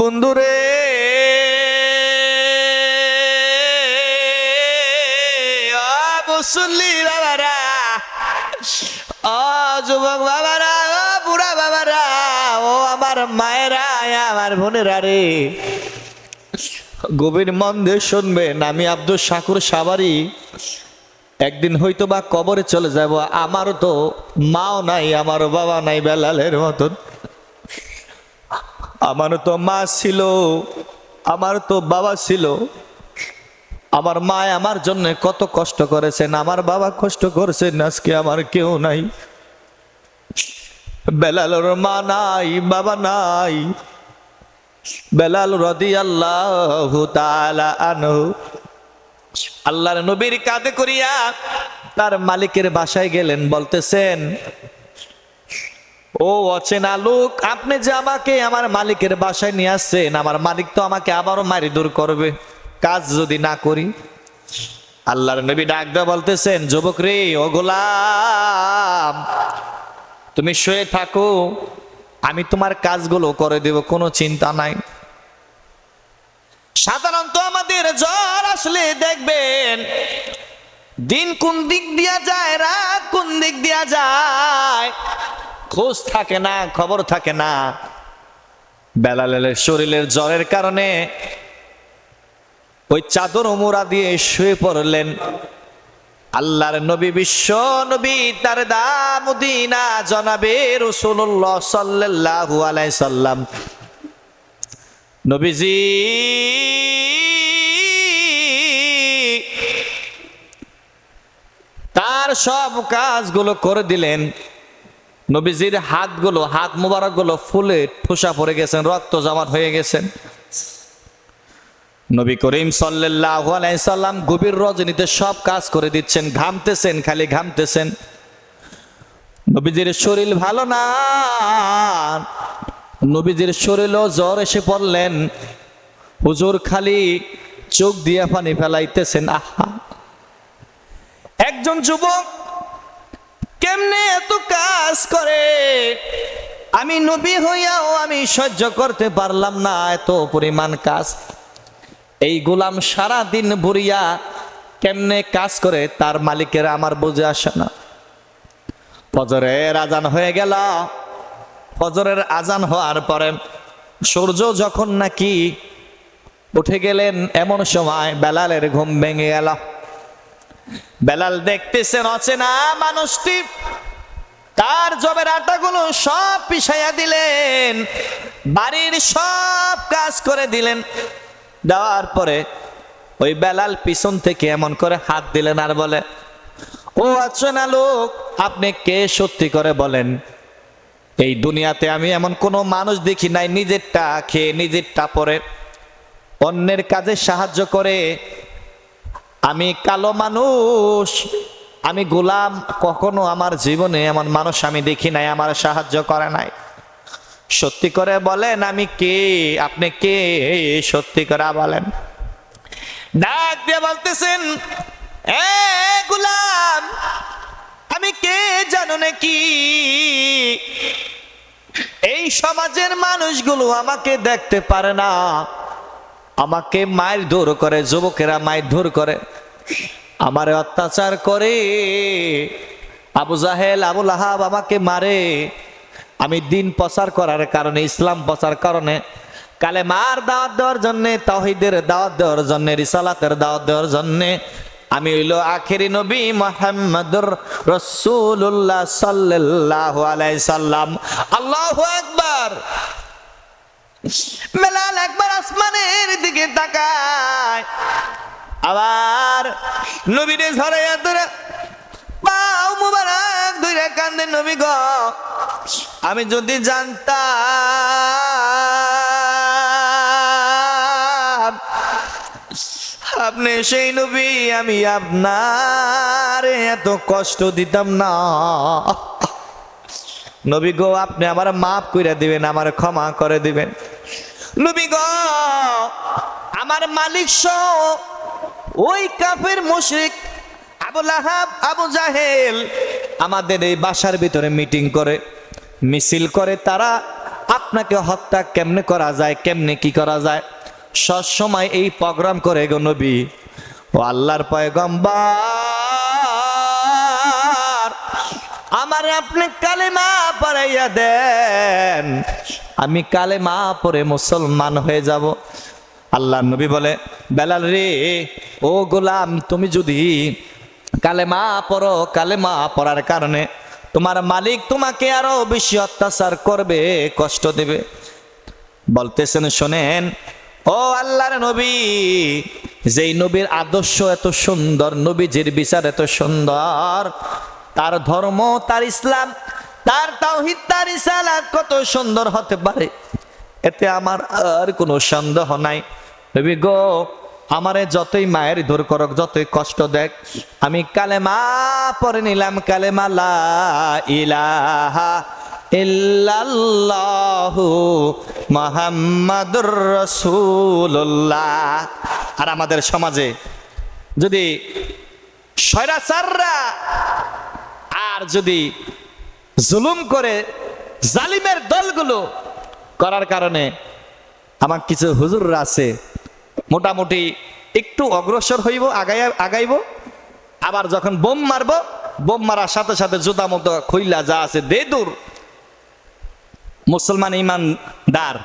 বন্ধুরে। মুসল্লি বাবারা ও যুবক বাবারা ও বুড়া বাবারা ও আমার মায়েরা আমার বোনেরা রে। গভীর মন দিয়ে শুনবেন, আমি আব্দুল শাকুর সাবারি। একদিন হয়তো বা কবরে চলে যাব, আমারও তো মাও নাই, আমারও বাবা নাই, বেলালের মতন। আমারও তো মা ছিল, আমার তো বাবা ছিল। আমার মা আমার জন্য কত কষ্ট করেছেন, আমার বাবা কষ্ট করেছেন, আজকে আমার কেউ নাই। বেলালোর মা নাই, বাবা নাই। বেলাল রদি আল্লাহ আনহু। আল্লাহর নবীর কাঁধে করিয়া তার মালিকের বাসায় গেলেন, বলতেছেন ও অচেনা লোক, আপনি যে আমাকে আমার মালিকের বাসায় নিয়ে আসছেন, আমার মালিক তো আমাকে আবারও মারি দূর করবে। কাজ যদি না করি, আল্লাহর নবী ডাক দেওয়া বলতেছেন, যুবক রে, ও গোলাম, তুমি শুয়ে থাকো, আমি তোমার কাজগুলো করে দেব, কোনো চিন্তা নাই। সাধারণত আমাদের জ্বর আসলে দেখবেন, দিন কোন দিক দিয়া যায়, রাত কোন দিক দিয়া যায় খোঁজ থাকে না, খবর থাকে না। বেলালের শরীরের জ্বরের কারণে ওই চাদর ওমরা দিয়ে শুয়ে পড়লেন। আল্লাহর নবী বিশ্ব নবী তার দামুদিনা জনাবে রসুল্লাহ সাল্লাল্লাহু আলাইহি সাল্লাম। নবীজি, তার সব কাজগুলো করে দিলেন। নবীজির হাতগুলো, হাত মুবারকগুলো ফুলে ঠোসা পড়ে গেছেন, রক্ত জমাট হয়ে গেছেন নবী করিম সাল্লাল্লাহু আলাইহি সাল্লাম গভীর রজনীতে সব কাজ করে দিচ্ছেন, ঘামতেছেন, খালি ঘামতেছেন। নবীজির শরীর ভালো না। নবীজির শরীরও জ্বর এসে পড়লেন। হুজুর খালি চোখ দিয়ে পানি ফেলাইতেছেন, আহা। একজন যুবক কেমনে এত কাজ করে? আমি নবী হইয়াও আমি সহ্য করতে পারলাম না এত পরিমাণ কাজ। এই গোলাম সারা দিন ভরিয়া কেমনে কাজ করে তার মালিকের আমার বুঝে আসে না। ফজরের আজান হয়ে গেল। ফজরের আজান হওয়ার পরে সূর্য যখন নাকি উঠে গেলেন, এমন সময় বেলালের ঘুম ভেঙে গেল বেলাল দেখতেছেন, অচেনা মানুষটি। তার জবের আটাগুলো সব পিছাইয়া দিলেন, বাড়ির সব কাজ করে দিলেন। দেওয়ার পরে ওই বেলাল পিছন থেকে এমন করে হাত দিলেন আর বলে, ও অচেনা লোক, আপনি কে সত্যি করে বলেন? এই দুনিয়াতে আমি এমন কোনো মানুষ দেখি নাই, নিজেরটা খেয়ে নিজেরটা পরে, অন্যের কাজে সাহায্য করে আমি কালো মানুষ, আমি গোলাম, কখনো আমার জীবনে এমন মানুষ আমি দেখি নাই, আমার সাহায্য করে নাই। সত্যি করে বলেন, আমি কে? আপনি কে? সত্যি করে বলেন। ডাক দিয়ে বলতেছেন, এ গোলাম, আমি কে জানো নাকি? এই সমাজের মানুষগুলো আমাকে দেখতে পারে না। আমাকে মায়ের দূর করে, যুবকেরা মায়ের দূর করে। আমারে অত্যাচার করে। আবু জাহেল আবুল আহাব আমাকে মারে। আমি দিন প্রচার করার কারণে, ইসলাম প্রচার কারণে কালে মার দাওয়াত দেওয়ার জন্যে তাহিদের দাওয়াত দেওয়ার জন্যে, রিসালাতের দাওয়াত দেওয়ার জন্যে, আমি হইল আখেরি নবী মোহাম্মদুর রসুল্লাহ সাল্লাহ আলাই সাল্লাম। আল্লাহ একবার বেলাল একবার আসমানের দিকে তাকায়। আবার নবীরে ঝরাইয়া ধরে পাও মুবারক ধরে কান্দে নবী গ, আমি যদি জানতাম আপনি সেই নবী, আমি আপনার এত কষ্ট দিতাম না। নবী গো, আপনি আমার মাফ করে দিবেন, আমার ক্ষমা করে দিবেন। নবী আমার মালিক ওই কাফের মুশরিক আবু লাহাব, আবু জাহেল আমাদের এই বাসার ভিতরে মিটিং করে, মিছিল করে তারা আপনাকে হত্যা কেমনে করা যায়, কেমনে কি করা যায়? সব সময় এই প্রোগ্রাম করে গো নবী। ও আল্লাহর পয়গম্বর। আমার আপনি কালেমা পড়াইয়া দেন। আমি কালেমা পরে মুসলমান হয়ে যাব। আল্লাহ নবী বলে, বেলাল রে, ও গোলাম, তুমি যদি কালেমা পড়ো, কালেমা পড়ার কারণে তোমার মালিক তোমাকে আরও বেশি অত্যাচার করবে, কষ্ট দেবে। বলতেছেন, শোনেন, ও আল্লাহর নবী, যেই নবীর আদর্শ এত সুন্দর, নবীজির বিচার এত সুন্দর তার ধর্ম, তার ইসলাম, তার তাওহিদ, তার ইসালাত কত সুন্দর হতে পারে। এতে আমার আর কোনো সন্দেহ নাই। নবী গো, আমারে যতই মায়ের দূর করক, যতই কষ্ট দেখ, আমি কালেমা পরে নিলাম, কালেমা লা ইলাহা ইল্লাল্লাহু মুহাম্মাদুর রাসূলুল্লাহ। আর আমাদের সমাজে যদি স্বৈরাচাররা আর যদি জুলুম করে জালিমের দলগুলো করার কারণে আমার কিছু হুজুররা আছে, মোটামুটি একটু অগ্রসর হইব আগাই আগাইব, আবার যখন বোম মারব, বোম মারার সাথে সাথে জুতা মতো খইলা যা আছে দে দূর। মুসলমান ইমানদার,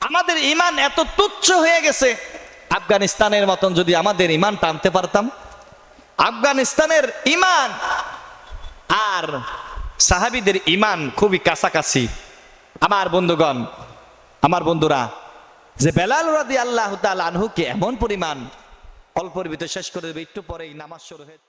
আমাদের ইমান এত তুচ্ছ হয়ে গেছে, আফগানিস্তানের মতন যদি আমাদের ইমান টানতে পারতাম, আফগানিস্তানের ইমান আর সাহাবিদের ইমান খুবই কাছাকাছি। আমার বন্ধুগণ, আমার বন্ধুরা, যে বেলাল রাদি আল্লাহ আনহুকে এমন পরিমাণ অল্পের ভিতরে শেষ করে দেবে, একটু পরেই নামাজ শুরু হয়ে